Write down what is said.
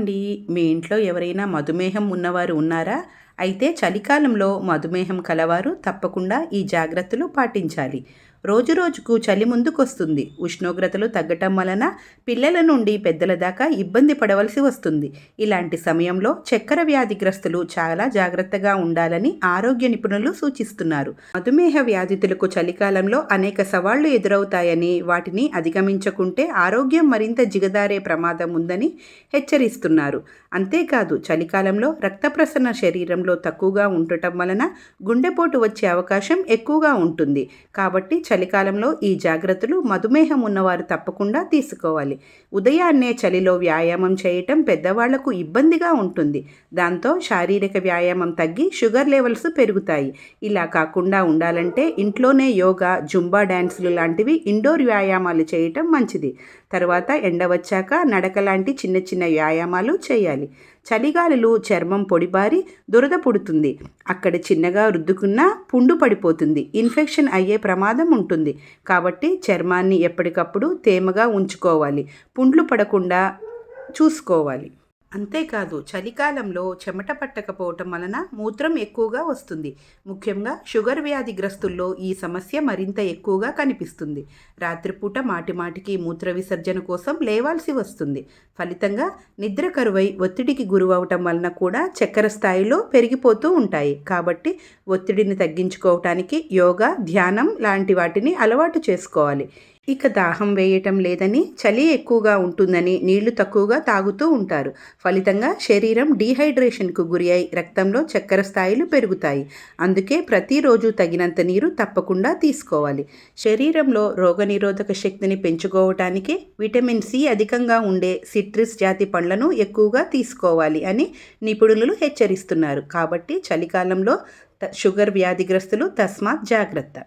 అండి మీ ఇంట్లో ఎవరైనా మధుమేహం ఉన్నవారు ఉన్నారా? అయితే చలికాలంలో మధుమేహం కలవారు తప్పకుండా ఈ జాగ్రత్తలు పాటించాలి. రోజు రోజుకు చలి ముందుకొస్తుంది. ఉష్ణోగ్రతలు తగ్గటం వలన పిల్లల నుండి పెద్దల దాకా ఇబ్బంది పడవలసి వస్తుంది. ఇలాంటి సమయంలో చక్కెర వ్యాధిగ్రస్తులు చాలా జాగ్రత్తగా ఉండాలని ఆరోగ్య నిపుణులు సూచిస్తున్నారు. మధుమేహ వ్యాధితులకు చలికాలంలో అనేక సవాళ్ళు ఎదురవుతాయని వాటిని అధిగమించకుంటే ఆరోగ్యం మరింత జిగదారే ప్రమాదం ఉందని హెచ్చరిస్తున్నారు. అంతేకాదు చలికాలంలో రక్త ప్రసరణ శరీరంలో తక్కువగా ఉండటం వలన గుండెపోటు వచ్చే అవకాశం ఎక్కువగా ఉంటుంది. కాబట్టి చలికాలంలో ఈ జాగ్రత్తలు మధుమేహం ఉన్నవారు తప్పకుండా తీసుకోవాలి. ఉదయాన్నే చలిలో వ్యాయామం చేయటం పెద్దవాళ్ళకు ఇబ్బందిగా ఉంటుంది. దాంతో శారీరక వ్యాయామం తగ్గి షుగర్ లెవెల్స్ పెరుగుతాయి. ఇలా కాకుండా ఉండాలంటే ఇంట్లోనే యోగా జుంబా డ్యాన్సులు లాంటివి ఇండోర్ వ్యాయామాలు చేయటం మంచిది. తర్వాత ఎండ వచ్చాక నడక లాంటి చిన్న చిన్న వ్యాయామాలు చేయాలి. చలిగాలులు చర్మం పొడిబారి దురద పుడుతుంది. అక్కడ చిన్నగా రుద్దుకున్నా పుండు పడిపోతుంది. ఇన్ఫెక్షన్ అయ్యే ప్రమాదం ఉంటుంది. కాబట్టి చర్మాన్ని ఎప్పటికప్పుడు తేమగా ఉంచుకోవాలి. పుండ్లు పడకుండా చూసుకోవాలి. అంతేకాదు చలికాలంలో చెమట పట్టకపోవటం వలన మూత్రం ఎక్కువగా వస్తుంది. ముఖ్యంగా షుగర్ వ్యాధిగ్రస్తుల్లో ఈ సమస్య మరింత ఎక్కువగా కనిపిస్తుంది. రాత్రిపూట మాటిమాటికి మూత్ర విసర్జన కోసం లేవాల్సి వస్తుంది. ఫలితంగా నిద్ర కరువై ఒత్తిడికి గురవటం వలన కూడా చక్కెర స్థాయిలో పెరిగిపోతూ ఉంటాయి. కాబట్టి ఒత్తిడిని తగ్గించుకోవటానికి యోగా ధ్యానం లాంటి వాటిని అలవాటు చేసుకోవాలి. ఇక దాహం వేయటం లేదని చలి ఎక్కువగా ఉంటుందని నీళ్ళు తక్కువగా తాగుతూ ఉంటారు. ఫలితంగా శరీరం డీహైడ్రేషన్కు గురి అయి రక్తంలో చక్కెర స్థాయిలు పెరుగుతాయి. అందుకే ప్రతిరోజు తగినంత నీరు తప్పకుండా తీసుకోవాలి. శరీరంలో రోగనిరోధక శక్తిని పెంచుకోవటానికి విటమిన్ సి అధికంగా ఉండే సిట్రిస్ జాతి పండ్లను ఎక్కువగా తీసుకోవాలి అని నిపుణులు హెచ్చరిస్తున్నారు. కాబట్టి చలికాలంలో షుగర్ వ్యాధిగ్రస్తులు తస్మాత్ జాగ్రత్త.